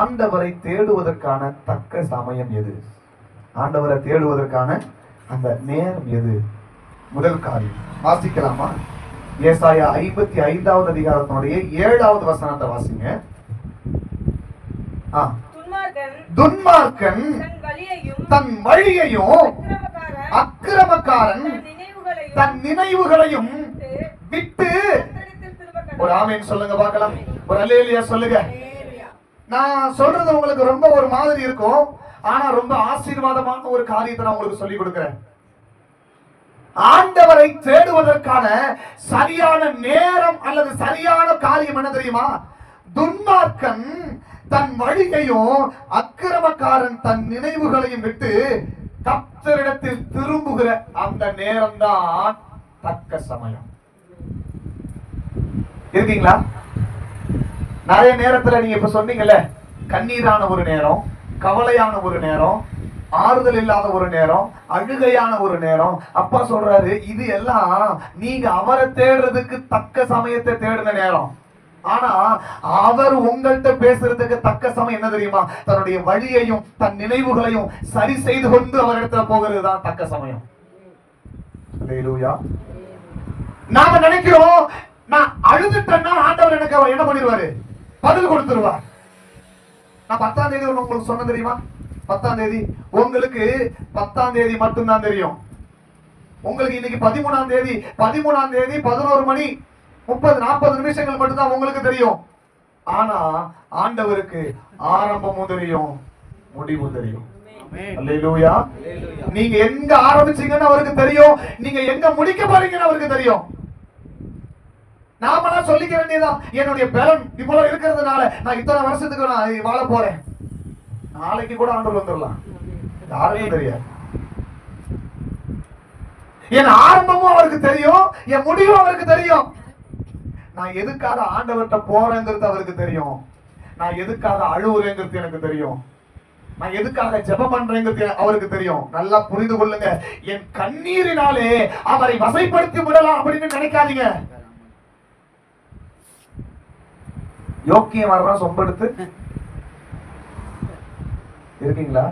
ஆண்டவரை தேடுவதற்கான தக்க சமயம் எது? ஆண்டவரை தேடுவதற்கான அந்த நேரம் எது? முதல் காரியம். வாசிக்கலாமா? ஏசாயா ஐம்பத்தி ஐந்தாவது அதிகாரத்தினுடைய ஏழாவது வசனத்தை வாசிங்க. துன்மார்க்கன் தன் வழியையும் அக்கிரமக்காரன் தன் நினைவுகளையும் விட்டு ஒரு ஆமேன் சொல்லுங்க பார்க்கலாம். ஒரு அலேலியா சொல்லுங்க. நான் சொல்றது உங்களுக்கு ரொம்ப ஒரு மாதிரி இருக்கும். ஆனா ரொம்ப ஆசீர்வாதமான ஒரு காரியத்தை நான் உங்களுக்கு சொல்லிக் கொடுக்கிறேன். ஆண்டவரை தேடுவதற்கான சரியான நேரம் அல்லது சரியான காரியம் என்ன தெரியுமா? துன்மார்க்கன் தன் வழியையும் அக்கிரமக்காரன் தன் நினைவுகளையும் விட்டு கர்த்தரிடத்தில் திரும்புகிற அந்த நேரம்தான் தக்க சமயம். இருக்கீங்களா? நிறைய நேரத்துல நீங்க இப்ப சொன்னீங்கல்ல கண்ணீரான ஒரு நேரம் கவலையான ஒரு நேரம் ஆறுதல் இல்லாத ஒரு நேரம் அழுகையான ஒரு நேரம். அப்பா சொல்றாரு இது எல்லாம் நீங்க அவரை தேடுறதுக்கு தக்க சமயத்தை தேடின நேரம். ஆனா அவர் உங்கள்கிட்ட பேசுறதுக்கு தக்க சமயம் என்ன தெரியுமா? தன்னுடைய வழியையும் தன் நினைவுகளையும் சரி செய்து கொண்டு அவரிடத்துல போகிறது தான் தக்க சமயம். நாம நினைக்கிறோம் நான் அழுதுட்டேன்னா ஆண்டவர் எனக்கு அவர் என்ன பண்ணிடுவாரு? பதில் கொடுத்துருவார். நான் பத்தாம் தேதி உங்களுக்கு சொன்ன தெரியுமா? பத்தாம் தேதி. உங்களுக்கு பத்தாம் தேதி மட்டும்தான் தெரியும். உங்களுக்கு இன்னைக்கு பதிமூணாம் தேதி பதிமூணாம் தேதி பதினோரு மணி முப்பது நாற்பது நிமிஷங்கள் மட்டும்தான் உங்களுக்கு தெரியும். ஆனா ஆண்டவருக்கு ஆரம்பமும் தெரியும் முடிவும் தெரியும். நீங்க எங்க ஆரம்பிச்சீங்கன்னு அவருக்கு தெரியும். நீங்க எங்க முடிக்க போறீங்கன்னு அவருக்கு தெரியும். நாமெல்லாம் சொல்லிக்க வேண்டியதான் என்னுடைய பலன் இவ்வளவு இருக்கிறதுனால நான் இத்தனை வருஷத்துக்கு நான் வாழ போறேன். நாளைக்கு கூட ஆண்டவர் வந்துடலாம் யாருக்கும் தெரியாது. என் ஆரம்பமும் அவருக்கு தெரியும் என் முடிவும் அவருக்கு தெரியும். நான் எதுக்காக ஆண்டவர்கிட்ட போறேங்கிறது அவருக்கு தெரியும். நான் எதுக்காக அழுவுறேங்கிறது எனக்கு தெரியும். நான் எதுக்காக ஜெபம் பண்றேங்கிறது அவருக்கு தெரியும். நல்லா புரிந்து கொள்ளுங்க. என் கண்ணீரினாலே அவரை வசைப்படுத்தி விடலாம் அப்படின்னு நினைக்காதீங்க. யோக்கியம் வர்றான் சொம்பெடுத்து. இருக்கீங்களா?